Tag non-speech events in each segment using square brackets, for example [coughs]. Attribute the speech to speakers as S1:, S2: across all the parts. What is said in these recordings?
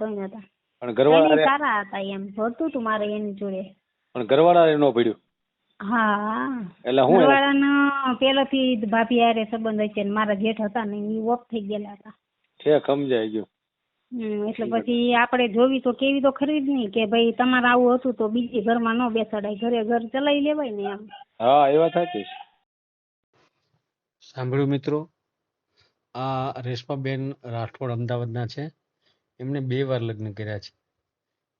S1: તોય નતા
S2: પણ ઘરવાળા
S1: સારા હતા એમ. ભરતું તું મારે એની જોડે.
S2: પણ ઘરવાળા નો પડ્યું
S1: હા.
S2: એટલે હું એને-
S1: ઘરવાળાનો પેલાથી જ ભાભી હારે સંબંધ હશે ને મારા જેઠ હતા ને એ ઓફ થઈ ગયેલા હતા.
S2: ઠેક સમજાઈ ગયું.
S1: એટલે પછી આપણે જોવી તો કેવી તો ખરી જ નહીં કે ભાઈ તમારે આવું હતું તો બીજી ઘરમાં ન બેસાડાય ઘરે ઘર ચલાવી લેવાય ને એમ.
S2: હા એ વાત સાચી
S3: સાંભળ્યું મિત્રો આ રેશમાબેન રાઠોડ અમદાવાદના છે. એમણે બે વાર લગ્ન કર્યા છે.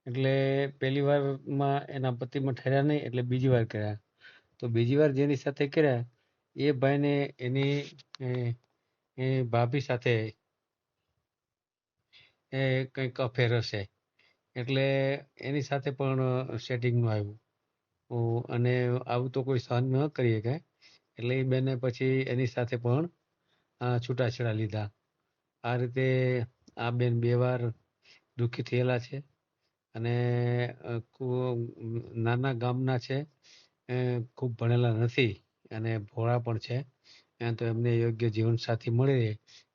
S3: એટલે પહેલી વારમાં એના પતિમાં ઠર્યા નહીં એટલે બીજી વાર કર્યા. તો બીજી વાર જેની સાથે કર્યા એ ભાઈને એની એ, ભાભી સાથે એ કંઈક અફેર હશે. એટલે એની સાથે પણ સેટિંગનું આવ્યું. અને આવું તો કોઈ સહન ન કરી શકે એટલે એ બેને પછી એની સાથે પણ છૂટાછેડા લીધા. આ રીતે આ બેન બે વાર દુઃખી થયેલા છે અને નાના ગામના છે ખૂબ ભણેલા નથી અને ભોળા પણ છે. તો એમને યોગ્ય જીવનસાથી મળી રહે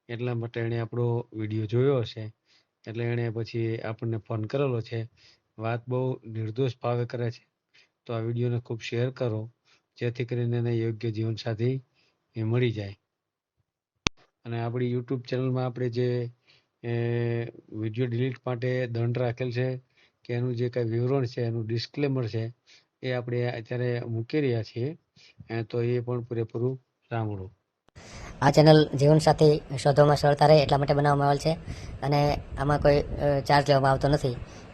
S3: એટલા માટે એણે આપણો વીડિયો જોયો હશે. એટલે એણે પછી આપણને ફોન કરેલો છે. વાત બહુ નિર્દોષ ભાવે કરે છે. તો આ વિડીયોને ખૂબ શેર કરો, જેથી કરીને એને યોગ્ય જીવનસાથી એ મળી જાય. અને આપણી યુટ્યુબ ચેનલમાં આપણે જે વીડિયો ડિલીટ માટે દંડ રાખેલ છે કે એનું જે કાંઈ વિવરણ છે, એનું ડિસ્ક્લેમર છે, એ આપણે અત્યારે મૂકી રહ્યા છીએ. તો એ પણ પૂરેપૂરું સાંભળો.
S4: આ ચેનલ જીવનસાથી શોધવામાં સરળતા રહે એટલા માટે બનાવવામાં આવેલ છે અને આમાં કોઈ ચાર્જ લેવામાં આવતો નથી.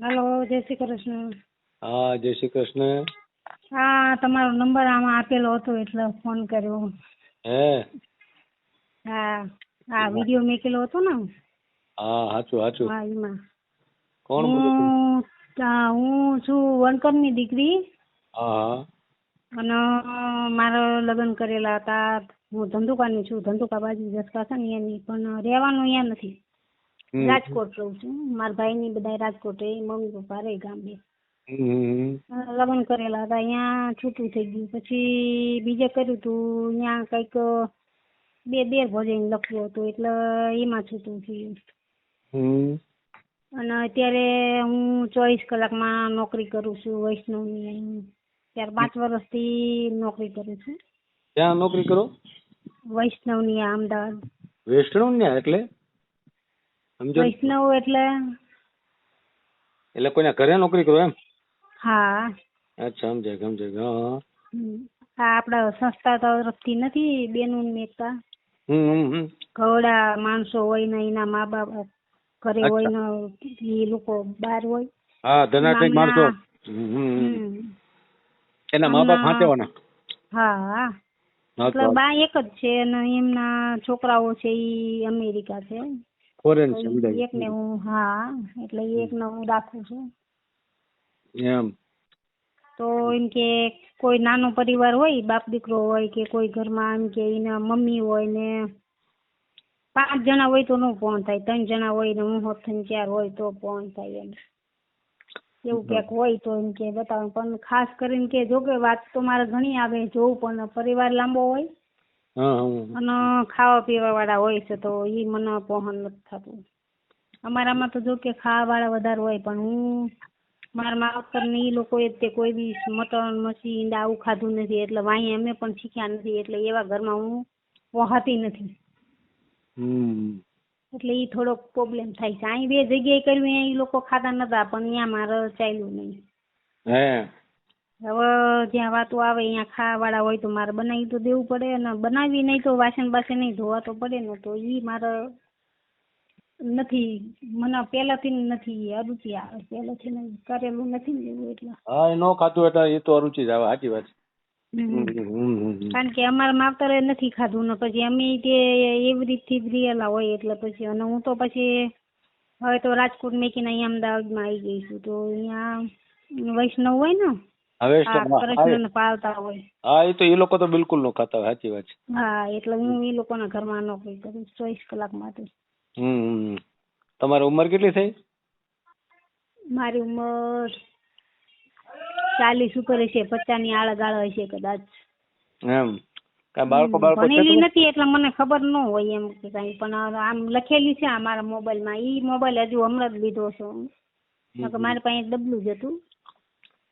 S1: હાલો જય શ્રી કૃષ્ણ.
S2: હા જય શ્રી કૃષ્ણ.
S1: હા તમારો નંબર આમાં આપેલો હતો એટલે ફોન કર્યો.
S2: હે?
S1: હા હા વીડિયો મેકેલો હતો ને?
S2: હા સાચું સાચું
S1: હા એમાં.
S2: કોણ
S1: હું હું છું વણકરની દીકરી.
S2: હા
S1: અને મારા લગ્ન કરેલા હતા. હું ધંધુકાની છું ધંધુકા બાજુ જસકા છે ને એની પણ રહેવાનું અહીંયા નથી. રાજકોટ રહું છું. મારા ભાઈ ની બધા રાજકોટ એ મમ્મી પપ્પા રહે ગામડે. લગ્ન કરેલા હતા. અહીંયા છૂટું થઈ ગયું. પછી બીજે કર્યું હતું અહીંયા કંઈક બે બે ભોજન લખ્યું હતું. એટલે એમાં છૂટું થયું. અને અત્યારે હું ચોવીસ કલાકમાં નોકરી કરું છું વૈષ્ણવની અહીં. ત્યારે પાંચ વર્ષથી નોકરી કરું છું.
S2: ક્યાં નોકરી કરો?
S1: વૈષ્ણવની અમદાવાદ.
S2: વેસ્ટર્ન ને એટલે? સમજો?
S1: વૈષ્ણવ એટલે?
S2: એટલે કોઈના ઘરે નોકરી કરો એમ?
S1: હા.
S2: અચ્છા સમજાય સમજાય. હા.
S1: આ આપણા સંસ્થા તરફથી નથી બેનું
S2: મેકતા.
S1: ઘરડા માણસો હોય ને એના મા બાપ ઘરે હોય ને એ લોકો બહાર હોય.
S2: હા ધનાઢ્ય માણસો. એના મા બાપ
S1: હમણાં- હા હા.
S2: હા
S1: એટલે બા એક જ છે અને એમના છોકરાઓ છે ઈ અમેરિકા છે.
S2: ફોરેન સમજાય
S1: એક ને હું હા એટલે એક ને હું રાખું છું.
S2: એમ.
S1: તો એમ કે કોઈ નાનો પરિવાર હોય બાપ દીકરો હોય કે કોઈ ઘરમાં એમ કે એના મમ્મી હોય ને પાંચ જણા હોય તો નો ફોન થાય ત્રણ જણા હોય ને હું થઈને ચાર હોય તો ફોન થાય એમ. એવું ક્યાંક હોય તો એમ કે બતાવે પણ ખાસ કરીને કે જો કે વાત તો મારે ઘણી આવે જોવું પણ પરિવાર લાંબો હોય અને ખાવા પીવા વાળા હોય છે તો ઈ મને પહોંચ નથી થતું. અમારામાં તો જો કે ખાવા વાળા વધારે હોય પણ હું મારા માવતર ને ઈ લોકોએ તે કોઈ બી મટન મચ્છી ઈંડા આવું ખાધું નથી. એટલે વાંહી અમે પણ શીખ્યા નથી. એટલે એવા ઘરમાં હું પહોંચતી નથી. એટલે ઈ થોડોક પ્રોબ્લેમ થાય છે. અહીં બે જગ્યાએ કર્યું એ ઈ લોકો ખાતા નતા પણ ત્યાં મારે ચાલ્યું નહીં.
S2: હે.
S1: હવે જ્યાં વાતો આવે અહીંયા ખાવા વાળા હોય તો મારે બનાવી તો દેવું પડે અને બનાવી નહીં તો વાસણ બાસણ નહીં ધોવા તો પડે ને તો એ મારે નથી મને પહેલાથી નથી અરુચિ આવે. પહેલાથી કરેલું નથી ને એવું એટલે.
S2: હા એ નો ખાતું એટલે એ તો અરુચિ જ આવે સાચી વાત.
S1: કારણ કે અમારા માવતરે નથી ખાધું ને પછી અમે તે એવી રીતથી રિયેલા હોય એટલે પછી અને હું તો પછી હવે તો રાજકોટ મેકીને અહીંયા અમદાવાદમાં આવી ગઈ છું. તો અહીંયા વૈષ્ણવ હોય ને
S2: હવે
S1: પાળતા હોય.
S2: હા એ તો એ લોકો તો બિલકુલ નો ખાતા હોય સાચી વાત છે.
S1: હા એટલે હું એ લોકોના ઘરમાં નોકરી કરું છું ચોવીસ કલાક માટે.
S2: હમ. તમારી ઉંમર કેટલી થઈ?
S1: મારી ઉંમર ચાલીસ ઉપર હશે પચાસની આળગાળ હશે કદાચ.
S2: એમ. કાંઈ બાળકો બાળકો
S1: ભણેલી નથી એટલે મને ખબર ન હોય એમ કે કઈ પણ આમ લખેલી છે આ મારા મોબાઈલમાં. ઈ મોબાઈલ હજુ હમણાં જ લીધો છે. મારી પાસે ડબલું જ હતું.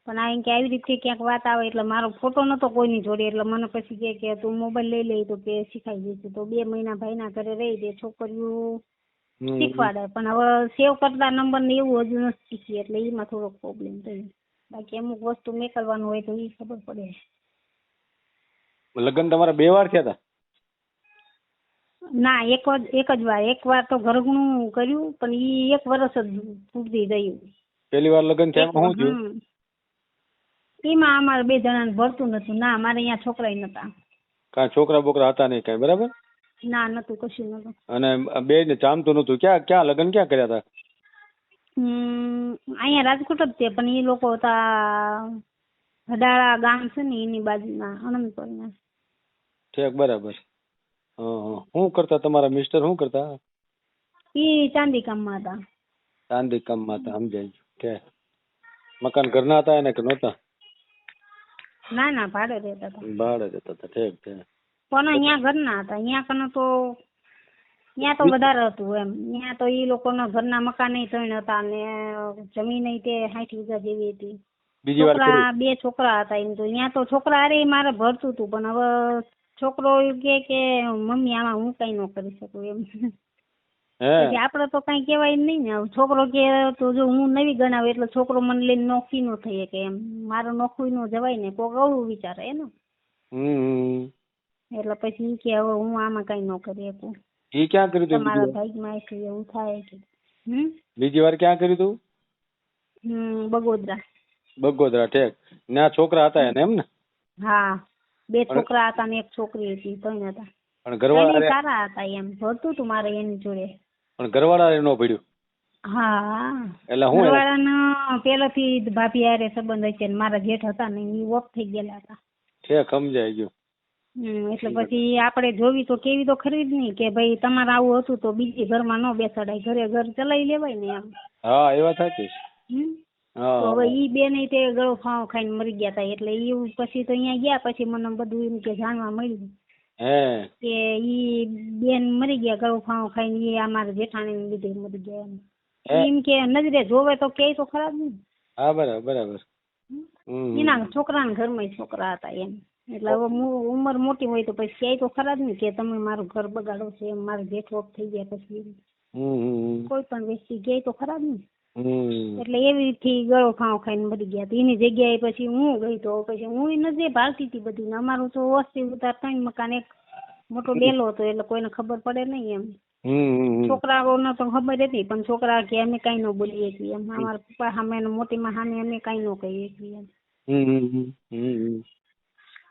S1: પણ આ એમ કે આવી રીતે ક્યાંક વાત આવે એટલે મારો ફોટો નતો કોઈની જોડે એટલે મને પછી કહે કે તું મોબાઈલ લઈ લઈ તો કે શીખાઈ જશે. તો બે મહિના ભાઈના ઘરે રહી દે છોકરીઓ. શીખવાડે. પણ હવે સેવ કરતા નંબર ને એવું હજુ નથી શીખી એટલે એમાં થોડોક પ્રોબ્લેમ થયો. બાકી અમુક વસ્તુ મેકલવાનું હોય તો એ ખબર પડે.
S2: લગ્ન તમારા બે વાર થયા હતા
S1: ના એક જ એક જ વાર. એક વાર તો ઘરગણું કર્યું પણ ઈ એક વર્ષ જ પૂરતી રહ્યું.
S2: પહેલી વાર લગ્ન થયા હું થયું.
S1: એમાં અમારે બે જણાને ભરતું નતું. ના અમારે અહીંયા છોકરાય નતા.
S2: કાંઈ છોકરા બોકરા હતા નહીં કાંઈ બરાબર?
S1: ના નતું કશું નતું.
S2: અને બે ને ચામતું નતું. ક્યાં ક્યાં લગ્ન ક્યાં કર્યા હતા
S1: અહીંયા રાજકોટ જ તે પણ એ લોકો હતા હડાળા ગામ છે ને એની બાજુમાં આનંદપુરના
S2: ઠીક બરાબર. હં શું કરતા તમારા મિસ્ટર શું કરતા?
S1: એ ચાંદી કામમાં હતા.
S2: ચાંદી કામમાં હતા સમજાય કે મકાન ઘરના હતા એને કે નહોતા?
S1: ના ના ભાડે રહેતા હતા.
S2: ભાડે રહેતા હતા ઠીક ઠીક.
S1: પણ અહીંયા ઘરના હતા. અહીંયા કનો તો ત્યાં તો વધારે હતું એમ. ત્યાં તો ઈ લોકોના ઘરના મકાન ત્રણ હતા ને જમીન તે સાઠ વીઘા જેવી હતી.
S2: બીજી વાર
S1: છોકરા બે છોકરા હતા એમ તો. ત્યાં તો છોકરા અરે મારે ભરતું હતું પણ હવે છોકરો કે કે મમ્મી આમાં હું કઈ ન કરી શકું એમ. આપડે તો કઈ કેવાય નહીં ને. છોકરો કે તો જો હું નવી ગણાવ એટલે છોકરો મને લઈને નોખી નો થઈ કે એમ. મારો નોખવી નો જવાય ને કોક અવળું વિચારે હે ને
S2: હમ. હમ.
S1: એટલે પછી ઈ કે હવે હું આમાં કઈ નો કરી શકું.
S2: ઈ ક્યાં કર્યું તું? મારા
S1: ભાઈ માં એવું થાય કે. હમ?
S2: બીજી વાર ક્યાં કર્યું તું
S1: હમ બગોદરા.
S2: બગોદરા ઠેક. ના છોકરા હતા એને એમ ને?
S1: હા. બે છોકરા હતા ને એક છોકરી હતી ત્રણ હતા.
S2: પણ ઘરવાળા
S1: સારા હતા એમ. ભરતું તું મારે એની જોડે.
S2: પણ ઘરવાળા એનો પડ્યું
S1: હા.
S2: એટલે હું
S1: ઘરવાળાનો પેલેથી જ ભાભી હારે સંબંધ હશે ને મારા જેઠ હતા ને એ ઓફ થઈ ગયેલા હતા.
S2: ઠેક સમજાઈ ગયું.
S1: એટલે પછી આપણે જોવી તો કેવી તો ખરી જ નહીં કે ભાઈ તમારે આવું હતું તો બીજી ઘરમાં ન બેસાડાય ઘરે ઘર ચલાવી લેવાય ને એમ.
S2: હા એ વાત સાચી?
S1: તો હવે ઈ બે ને તે ગળો ફાવ ખાઈને મરી ગયા હતા એટલે એવું પછી તો અહીંયા ગયા પછી મને બધું એમ કે જાણવા મળ્યું. કે ઈ બેન મરી ગયા ગળો ફાવ ખાઈને ઈ અમારા જેઠાણી ને લીધે મરી ગયા એમ. એમ કે નજરે જોવે તો કે તો ખરાબ ને.
S2: હા બરાબર બરાબર. છોકરા
S1: એના છોકરાના ઘરમાં છોકરા હતા એમ. એટલે હવે ઉંમર મોટી હોય તો પછી ક્યાંય તો ખરા જ ને કે તમે મારું ઘર બગાડો છો એમ મારું જેઠ ઓફ થઈ ગયા પછી કોઈ પણ વ્યક્તિ ગયા તો ખરાબ ને. એટલે એવી થી ગળો ખાવ ખાઈને મરી ગયા એની જગ્યાએ પછી હું ગઈ તો પછી હું નથી ભાળતી હતી બધી અમારું તો વસ્તી ઉતાર ત્રણ મકાન એક મોટો ડેલો હતો એટલે કોઈને ખબર પડે નહીં એમ.
S2: છોકરાઓ ને
S1: છોકરાઓને તો ખબર હતી પણ છોકરા કે અમે કઈ નો બોલીએ છીએ એમ. અમારા પપ્પા સામે મોટી માં સામે અમે કઈ નો કહીએ છીએ એમ.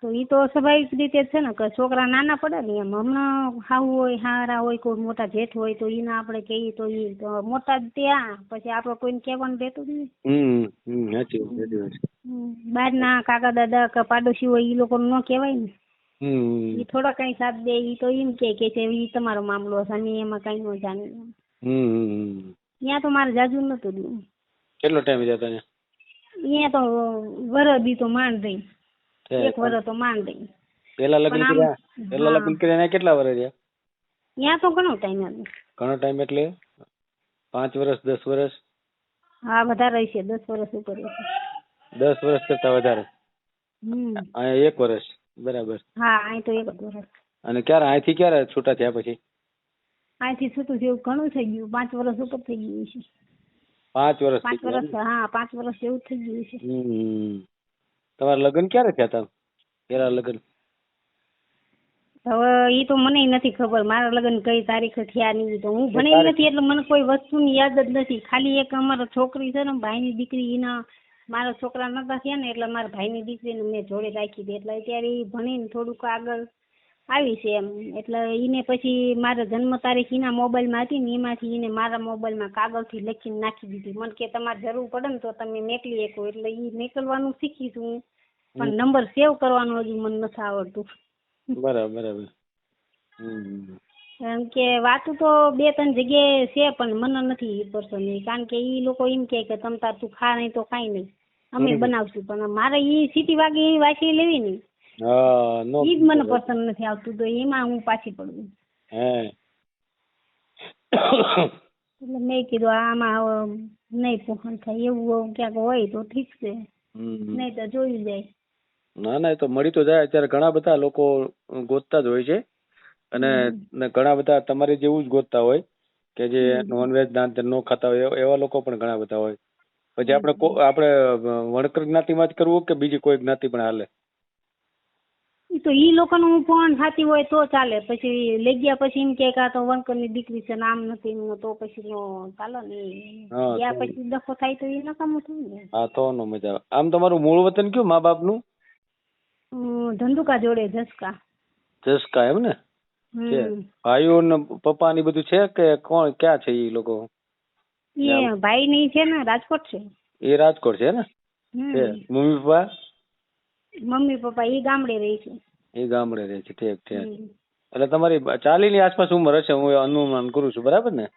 S1: તો ઈ તો સ્વાભાવિક રીતે છે ને કે છોકરા નાના પડે ને એમ હમણાં હાવ હોય હારા હોય કોઈ મોટા જેઠ હોય તો ઈને આપણે કહીએ તો ઈ મોટા ત્યાં પછી આપણે કોઈને કહેવાનું રહેતું જ નહીં.
S2: હમ સાચી વાત સાચી વાત.
S1: બહારના કાકા દાદા કે પાડોશી હોય ઈ લોકોને ન કહેવાય ને.
S2: એ
S1: ઈ થોડા કઈ સાથ દે ઈ તો એમ કે કે છે ઈ તમારો મામલો છે અને એમાં કઈ ન
S2: જાણે.
S1: ત્યાં તો મારે જાજુ નતું
S2: કેટલો ટાઈમ જતા ત્યાં?
S1: તો વરદી તો માંડ રહી. એક વર્ષ તો માંડ
S2: પેલા લગ્ન કર્યા પેલા લગ્ન કર્યા ને કેટલા વર્ષ રહ્યા?
S1: ત્યાં તો ઘણો ટાઈમ હતો
S2: ઘણો ટાઈમ એટલે? પાંચ વર્ષ દસ વર્ષ
S1: હા વધારે છે દસ વર્ષ ઉપર
S2: દસ વર્ષ કરતા વધારે? અહીંયા એક વર્ષ બરાબર.
S1: હા અહીં તો એક વર્ષ
S2: અને ક્યારે અહીંથી ક્યારે છૂટા થયા પછી?
S1: અહીંથી છૂટું જેવું ઘણું થઈ ગયું પાંચ વર્ષ ઉપર થઈ ગયું છે
S2: પાંચ વર્ષ
S1: પાંચ વર્ષ હા પાંચ વર્ષ જેવું થઈ ગયું છે.
S2: તમારા લગ્ન ક્યારે થયા હતા પેલા લગ્ન.
S1: હવે ઈ તો મને નથી ખબર. મારા લગ્ન કઈ તારીખે થયા નહીં. તો હું ભણી નથી એટલે મને કોઈ વસ્તુની યાદ જ નથી. ખાલી એક અમારા છોકરી છે ને ભાઈની દીકરી એના મારા છોકરા નતા થયા ને એટલે મારા ભાઈની દીકરીને મેં જોડે રાખી હતી એટલે અત્યારે ઈ ભણીને થોડુંક આગળ આવી છે એમ. એટલે એને પછી મારા જન્મ તારીખ એના મોબાઈલમાં હતી ને એમાંથી એને મારા મોબાઈલમાં કાગળથી લખીને નાખી દીધી. મને કે તમારે જરૂર પડે ને તો તમે મેકલી શકો. એટલે એ મેકલવાનું શીખી છું પણ નંબર સેવ કરવાનો હજી મને નથી આવડતું.
S2: બરાબર બરાબર.
S1: કારણ કે વાતું તો બે ત્રણ જગ્યાએ છે પણ મને નથી એ પસંદ કારણ કે ઈ લોકો એમ કહે કે તમ તાર તું ખા નહીં તો કાંઈ નહીં. અમે બનાવશું. પણ મારે ઈ સીટી વાગે એ વાંચી લેવી ને
S2: હા નો
S1: ઈ જ મને પસંદ નથી આવતું તો એમાં હું પાછી પડું.
S2: હે.
S1: એટલે મેં કીધું આમાં નહીં પોહણ થાય એવું ક્યાંક હોય તો ઠીક છે. નહીં તો જોયું જાય.
S2: ના ના એ તો મળી તો જાય. અત્યારે ઘણા બધા લોકો ગોતતા જ હોય છે. અને ઘણા બધા તમારે જેવું જ ગોતતા હોય કે જે નોનવેજ ના ન ખાતા હોય એવા- લોકો પણ ઘણા બધા હોય. પછી આપણે આપણે વણકર જ્ઞાતિમાં જ કરવું કે બીજી કોઈ જ્ઞાતિ પણ હાલે?
S1: તો ઈ લોકોનું પણ થતી હોય તો ચાલે. પછી લઈ ગયા પછી એમ કે આ તો વંકરની દીકરી છે નામ નથી ને તો પછી ચાલો ને ગયા પછી દફો થાય તો એ નકામું થયું ને.
S2: હા તો નો મજા આમ તમારું મૂળ વતન કયું મા બાપનું?
S1: ધંધુકા જોડે જસકા.
S2: જસકા એમ ને? ભાઈઓ ને પપ્પા ને બધું છે કે કોણ ક્યાં છે એ લોકો?
S1: એ ભાઈ ની છે ને રાજકોટ છે.
S2: એ રાજકોટ છે ને? Mummy papa?
S1: મમ્મી પપ્પા એ ગામડે રહે છે.
S2: એ ગામડે રહે છે ઠેક ઠેક. એટલે તમારી ચાલીસની આસપાસ ઉંમર હશે હું અનુમાન કરું છું બરાબર ને?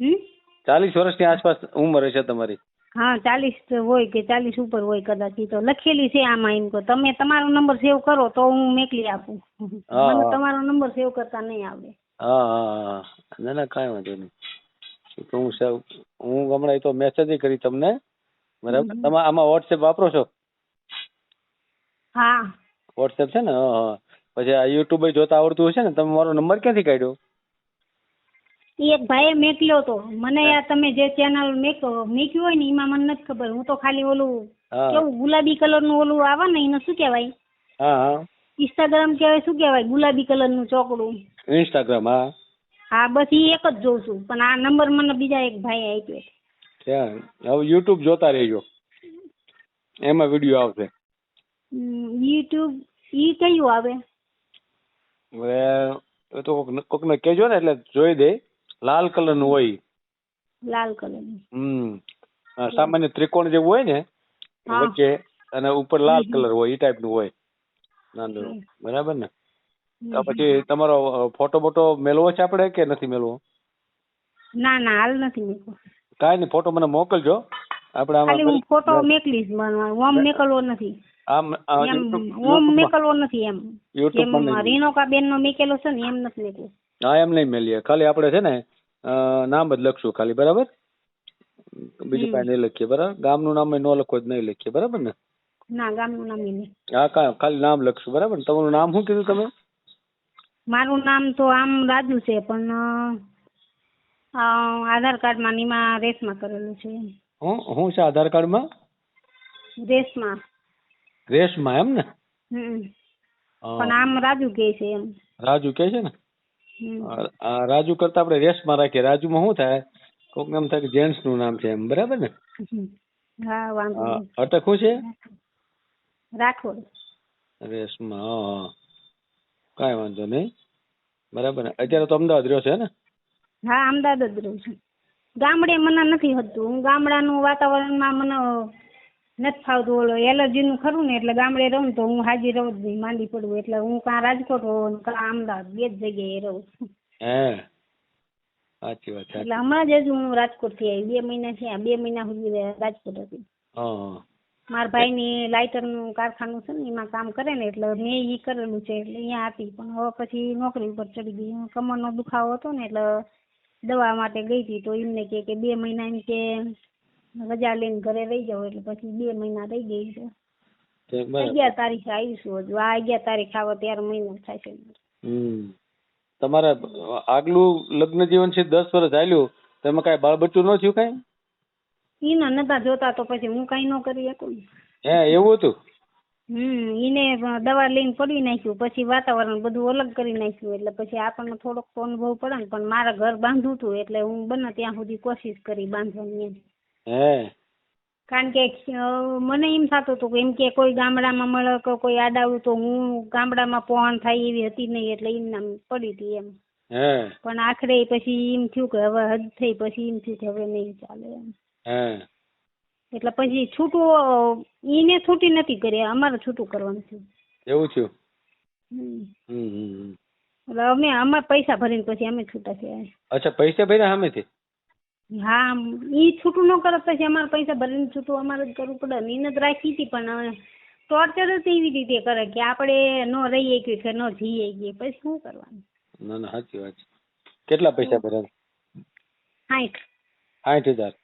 S1: ચાલીસ
S2: ચાલીસ વર્ષની આસપાસ ઉંમર હશે તમારી.
S1: હા ચાલીસ હોય કે ચાલીસ ઉપર હોય કદાચ તો. લખેલી છે આમાં એમ કહો તમે તમારો નંબર સેવ કરો તો હું મેકલી આપું. મને તમારો નંબર સેવ કરતા નહીં આવડે.
S2: હા હા ના ના કાંઈ વાંધો નહીં. તો હું સેવ હું હમણાં તો મેસેજ કરી તમને. બરાબર. તમે આમાં વોટ્સએપ વાપરો છો?
S1: હા.
S2: વોટ્સએપ છે ને? હા પછી આ યુટ્યુબ જોતા આવડતું હશે ને? તમે મારો નંબર ક્યાંથી કાઢ્યો?
S1: એક ભાઈએ મેકલ્યો તો મને આ તમે જે ચેનલ મેક્યો મેક્યું હોય ને એમાં મને નથી ખબર. હું તો ખાલી ઓલું કેવું ગુલાબી કલરનું ઓલું આવે ને એને શું કહેવાય?
S2: હા હા.
S1: ઇન્સ્ટાગ્રામ કહેવાય શું કહેવાય? ગુલાબી કલરનું ચોકડું.
S2: ઇન્સ્ટાગ્રામ હા.
S1: હા બસ એ એક જ જોઉં છું. પણ આ નંબર મને બીજા એક ભાઈએ આપ્યો
S2: ત્યાં હવે યુટ્યુબ જોતા રહેજો. એમાં વીડિયો આવશે.
S1: યુટ્યુબ ઈ કયું આવે?
S2: હવે એ તો કોક ને કેજો ને એટલે જોઈ દે. લાલ કલરનું હોય.
S1: લાલ કલરનું
S2: હમ સામાન્ય ત્રિકોણ જેવું હોય ને વચ્ચે અને ઉપર લાલ કલર હોય એ ટાઈપનું હોય. નાનું. બરાબર ને? તો પછી તમારો ફોટો બોટો મેળવો છે આપણે કે નથી મેળવો
S1: ના ના હાલ નથી મેકવો.
S2: કાંઈ નહીં ફોટો મને મોકલજો. આપણે
S1: ખાલી
S2: આમાં
S1: ફોટો મેકલીશ મને ઓમ મેકલવો નથી.
S2: આમ
S1: ઓમ
S2: YouTube
S1: નથી એમ.
S2: YouTube માં.
S1: રીનોકા બેન નો મેકેલો છે ને એમ નથી મેકવો
S2: હા એમ નહીં મેલીએ. ખાલી આપણે છે ને નામ જ લખશું ખાલી બરાબર? બીજું. કાંઈ નહીં લખીએ બરાબર? ગામનું નામ ન લખો જ નહીં લખીએ બરાબર ને?
S1: ના ગામનું નામ નહીં
S2: હા ખાલી નામ લખશું બરાબર ને? તમારું નામ શું કીધું તમે?
S1: મારું નામ તો આમ રાજુ છે પણ આધાર કાર્ડમાં માં એમાં રેસમાં કરેલું છે
S2: હું શું છે આધાર કાર્ડમાં?
S1: રેસમાં
S2: રેશમાં એમ ને?
S1: પણ આમ રાજુ કે છે એમ.
S2: રાજુ કે છે ને? રાજુ કરતા આપણે રેશમાં રાખીએ. રાજુમાં શું થાય? કોક એમ થાય કે જેન્ટ્સનું નામ છે એમ. બરાબર ને?
S1: હા વાંધો
S2: હા અટક શું છે?
S1: રાખોડ.
S2: રેશમાં હા હા કાંઈ વાંધો નહીં. બરાબર ને? અત્યારે તો અમદાવાદ રહ્યો છે ને?
S1: હા અમદાવાદ જ રહું છું. ગામડે મને નથી હતું. હું ગામડાનું વાતાવરણમાં મને નથી ફાવતું. ઓલો એલર્જીનું ખરું ને એટલે ગામડે રહું ને તો હું હાજી રહું જ નહીં માંદી પડું. એટલે હું કાં રાજકોટ હોઉં ને કાં અમદાવાદ બે જ જગ્યાએ રહું. છું
S2: હે સાચી વાત
S1: એટલે હમણાં જ હજુ હું રાજકોટથી આવી બે મહિના થયા બે મહિના સુધી રાજકોટ હતી.
S2: હા હા.
S1: મારા ભાઈની લાઇટરનું કારખાનું છે ને એમાં કામ કરે ને એટલે મેં ઈ કરેલું છે એટલે અહીંયા હતી. પણ હવે પછી નોકરી ઉપર ચડી ગઈ. કમરનો દુખાવો હતો ને એટલે દવા માટે ગઈ હતી તો એમને કે બે મહિના એમ કે રજા લઈને ઘરે રહી જાવ એટલે પછી બે મહિના રહી ગઈ છે. અગિયાર તારીખે આવીશું હજુ. આ અગિયાર તારીખ આવે ત્યારે મહિનો થાય છે
S2: હમ આગલું લગ્ન જીવન છે દસ વર્ષ ચાલ્યું તેમાં કાંઈ બાળ બચ્ચું ન થયું કાંઈ?
S1: ઈને નતા જોતા તો પછી હું કાંઈ ન કરી શકું.
S2: હે એવું હતું?
S1: હમ ઈને દવા લઈને પડી નાખ્યું. પછી વાતાવરણ બધું અલગ કરી નાખ્યું. એટલે પછી આપણને થોડોક અનુભવ પડે ને પણ મારા ઘર બાંધવું હતું એટલે હું બને ત્યાં સુધી કોશિશ કરી બાંધવાની એમ.
S2: હે.
S1: કારણ કે મને એમ થતું હતું કે એમ કે કોઈ ગામડામાં મળે કે કોઈ આડાવું તો હું ગામડામાં પહોંચ થાય એવી હતી નહીં એટલે એમ નામ પડી હતી એમ. પણ આખરે પછી એમ થયું કે હવે હદ થઈ પછી એમ થયું કે હવે નહીં ચાલે એમ. એટલે પછી છૂટું એને ઈને છૂટી નથી કરી અમારે છૂટું કરવાનું છે
S2: એવું થયું.
S1: એટલે અમે અમારે પૈસા ભરીને પછી અમે છૂટા થયા
S2: અચ્છા પૈસા ભર્યા સામેથી?
S1: હા ઈ છૂટું ન કરે પછી અમારે પૈસા ભરીને છૂટું અમારે જ કરવું પડે. મહેનત રાખી હતી પણ ટોર્ચર જ એવી રીતે કરે કે આપણે ન રહી કે કે ન જઈ કે પછી શું કરવાનું?
S2: ના ના સાચી વાત છે. કેટલા પૈસા ભર્યા?
S1: સાઠ
S2: સાઠ હજાર?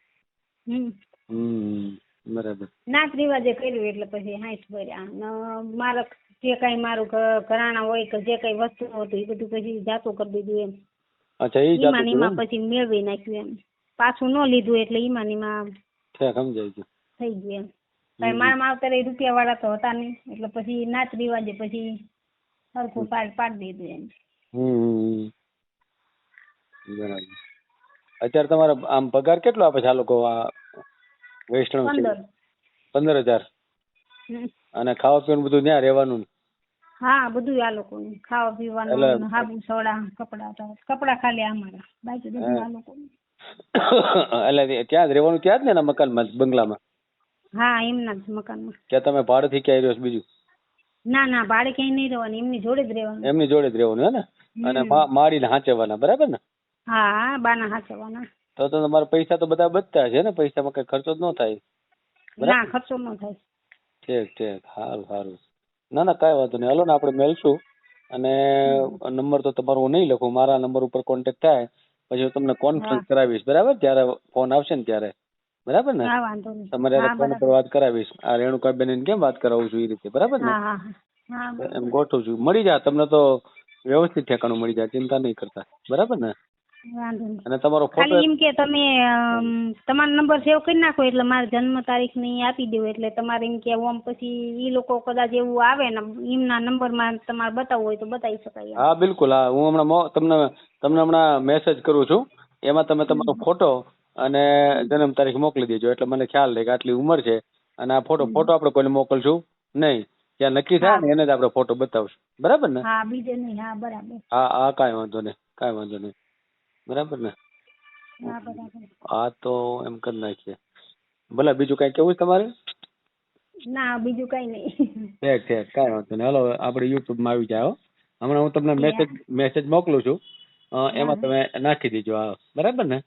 S1: હમ.
S2: બરાબર.
S1: નાચ રિવાજે કર્યું એટલે પછી સાઠ ભર્યા. ને મારે જે કઈ મારું ઘરાણા હોય કે જે કઈ વસ્તુ હતું એ બધું પછી જાતું કરી દીધું એમ.
S2: અચ્છા એ જાતું?
S1: પછી મેળવી નાખ્યું એમ. પાછું ન લીધું એટલે ઈમાં ને
S2: ઠેક સમજાય ગયું
S1: થઈ ગયું એમ. કાંઈ મારા માવતરે રૂપિયા વાળા તો હતા નહીં. એટલે પછી નાચ રિવાજે પછી સરખું પાડ પાડી દીધું એમ.
S2: હમ. બરાબર. અત્યારે તમારે આમ પગાર કેટલો આપે છે આ લોકો? આ વૈષ્ણવ
S1: પંદર.
S2: હજાર? અને ખાવા પીવાનું બધું ત્યાં રહેવાનું
S1: હા બધું આ લોકો ખાવા પીવાનું હાબુ સોડા કપડા કપડા ખાલી અમારા. બાકી બધું આ લોકોનું. [coughs]
S2: એટલે ત્યાં જ રહેવાનું ત્યાં જ ને એના મકાનમાં જ, બંગલામાં?
S1: હા એમના જ મકાનમાં.
S2: કે તમે ભાડેથી ક્યાંય રહ્યો છો બીજું?
S1: ના ના ભાડે ક્યાંય નહીં રહેવાનું એમની જોડે જ રહેવાનું.
S2: એમની જોડે જ રહેવાનું હે ને? અને મા- મારીને હાંચવવાના બરાબર ને?
S1: હા હા બાના હાચવવાના.
S2: તો તો તમારા પૈસા તો બધા બચતા છે ને? પૈસામાં કઈ ખર્ચો જ ન થાય.
S1: ના ખર્ચો ન થાય.
S2: ઠીક ઠીક સારું સારું. ના ના કાંઈ વાંધો નહીં. હાલો ને આપણે મેલશું. અને નંબર તો તમારો હું નહીં લખું. મારા નંબર ઉપર કોન્ટેક્ટ થાય. પછી હું તમને કોન્ફરન્સ કરાવીશ બરાબર? જ્યારે ફોન આવશે ને ત્યારે. બરાબર ને? તમારે ફોન
S1: પર
S2: વાત કરાવીશ. આ રેણુકાબેન કેમ વાત કરાવું છું એ રીતે બરાબર ને. એમ ગોઠવું છું. મળી જાય તમને તો વ્યવસ્થિત ઠેકાણું મળી જાય ચિંતા નહીં કરતા. બરાબર ને? અને તમારો ફોટો
S1: એમ કે તમે તમારો નંબર સેવ કરી નાખો એટલે મારા જન્મ તારીખ ને આપી દેવું. એટલે તમારે એમ કે ઓમ પછી ઈ લોકો કદાચ એવું આવે ને એમના નંબરમાં તમારે બતાવવું હોય તો બતાવી શકાય
S2: હા બિલકુલ. હા હું હમણાં તમને તમને હમણાં મેસેજ કરું છું. એમાં તમે તમારો ફોટો અને જન્મ તારીખ મોકલી દેજો. એટલે મને ખ્યાલ રહે કે આટલી ઉંમર છે. અને આ ફોટો ફોટો આપણે કોઈને મોકલશું નહીં. જ્યાં નક્કી થાય ને એને જ આપણે ફોટો બતાવશું. બરાબર ને?
S1: હા બીજે નહીં. હા બરાબર.
S2: હા હા કાંઈ વાંધો નહીં. કાંઈ વાંધો નહીં. બરાબર ને?
S1: હા બરાબર.
S2: હા તો એમ કરી નાખીએ. ભલે બીજું કાંઈ કેવું છે તમારે?
S1: ના બીજું કઈ નહીં.
S2: ઠીક ઠીક કાંઈ વાંધો નહીં. હાલો આપણે યુટ્યુબમાં આવી જાય હો. હમણાં હું તમને મેસેજ મેસેજ મોકલું છું. એમાં તમે નાખી દેજો હા બરાબર ને?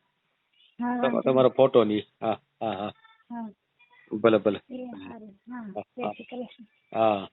S2: તમારો ફોટો ની. હા હા હા. ભલે ભલે. હા.